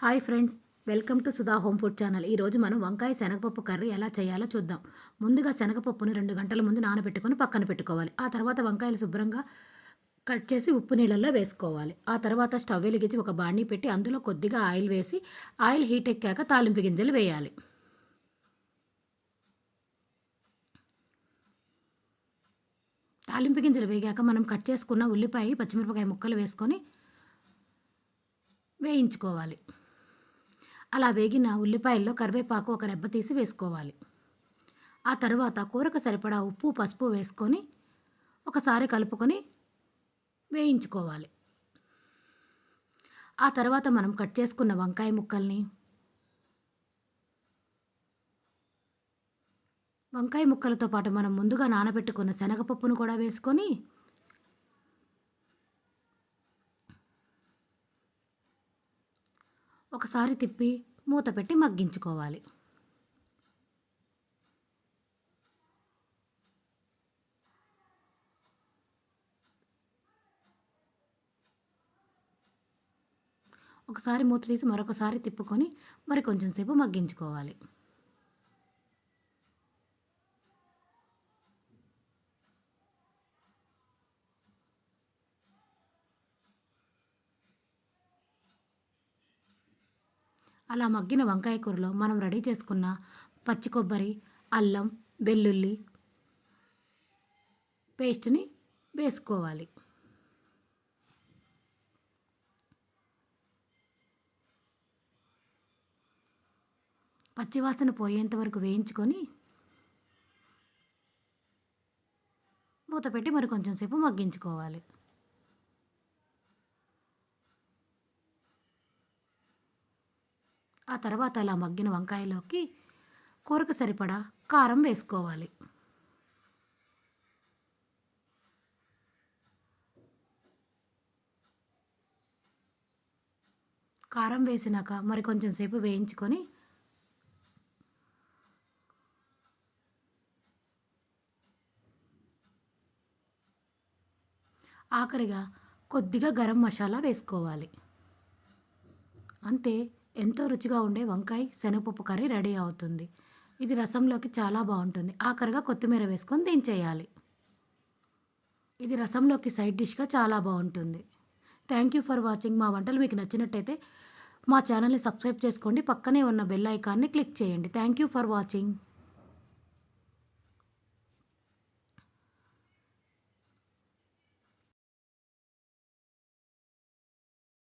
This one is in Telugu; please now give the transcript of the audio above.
Hi friends welcome to Sudha home food channel. ఈరోజు మనం వంకాయ శనగపప్పు కర్రీ ఎలా చేయాలో చూద్దాం. ముందుగా శనగపప్పును రెండు గంటల ముందు నానబెట్టుకొని పక్కన పెట్టుకోవాలి. ఆ తర్వాత వంకాయలు శుభ్రంగా కట్ చేసి ఉప్పు నీళ్ళల్లో వేసుకోవాలి. ఆ తర్వాత స్టవ్ వెలిగించి ఒక బాణీ పెట్టి అందులో కొద్దిగా ఆయిల్ వేసి ఆయిల్ హీట్ ఎక్కాక తాలింపు గింజలు వేయాలి. తాలింపు గింజలు వేగాక మనం కట్ చేసుకున్న ఉల్లిపాయ పచ్చిమిరపకాయ ముక్కలు వేసుకొని వేయించుకోవాలి. అలా వేగిన ఉల్లిపాయల్లో కరివేపాకు ఒక రెబ్బ తీసి వేసుకోవాలి. ఆ తర్వాత కూరకు సరిపడా ఉప్పు పసుపు వేసుకొని ఒకసారి కలుపుకొని వేయించుకోవాలి. ఆ తర్వాత మనం కట్ చేసుకున్న వంకాయ ముక్కల్ని వంకాయ ముక్కలతో పాటు మనం ముందుగా నానబెట్టుకున్న శనగపప్పును కూడా వేసుకొని ఒకసారి తిప్పి మూత పెట్టి మగ్గించుకోవాలి. ఒకసారి మూత తీసి మరొకసారి తిప్పుకొని మరి కొంచెం సేపు మగ్గించుకోవాలి. అలా మగ్గిన వంకాయ కూరలో మనం రెడీ చేసుకున్న పచ్చి కొబ్బరి అల్లం వెల్లుల్లి పేస్ట్ని వేసుకోవాలి. పచ్చివాసన పోయేంత వరకు వేయించుకొని మూత పెట్టి మరి కొంచెం సేపు మగ్గించుకోవాలి. ఆ తర్వాత అలా మగ్గిన వంకాయలోకి కూరకు సరిపడా కారం వేసుకోవాలి. కారం వేసినాక మరి కొంచెం సేపు వేయించుకొని ఆఖరిగా కొద్దిగా గరం మసాలా వేసుకోవాలి. అంతే ఎంతో రుచిగా ఉండే వంకాయ శనగపప్పు కర్రీ రెడీ అవుతుంది. ఇది రసంలోకి చాలా బాగుంటుంది. ఆఖరిగా కొత్తిమీర వేసుకొని దించేయాలి. ఇది రసంలోకి సైడ్ డిష్గా చాలా బాగుంటుంది. థ్యాంక్ యూ ఫర్ వాచింగ్ మా వంటలు మీకు నచ్చినట్టయితే మా ఛానల్ని సబ్స్క్రైబ్ చేసుకోండి. పక్కనే ఉన్న బెల్ ఐకాన్ని క్లిక్ చేయండి. Thank you for watching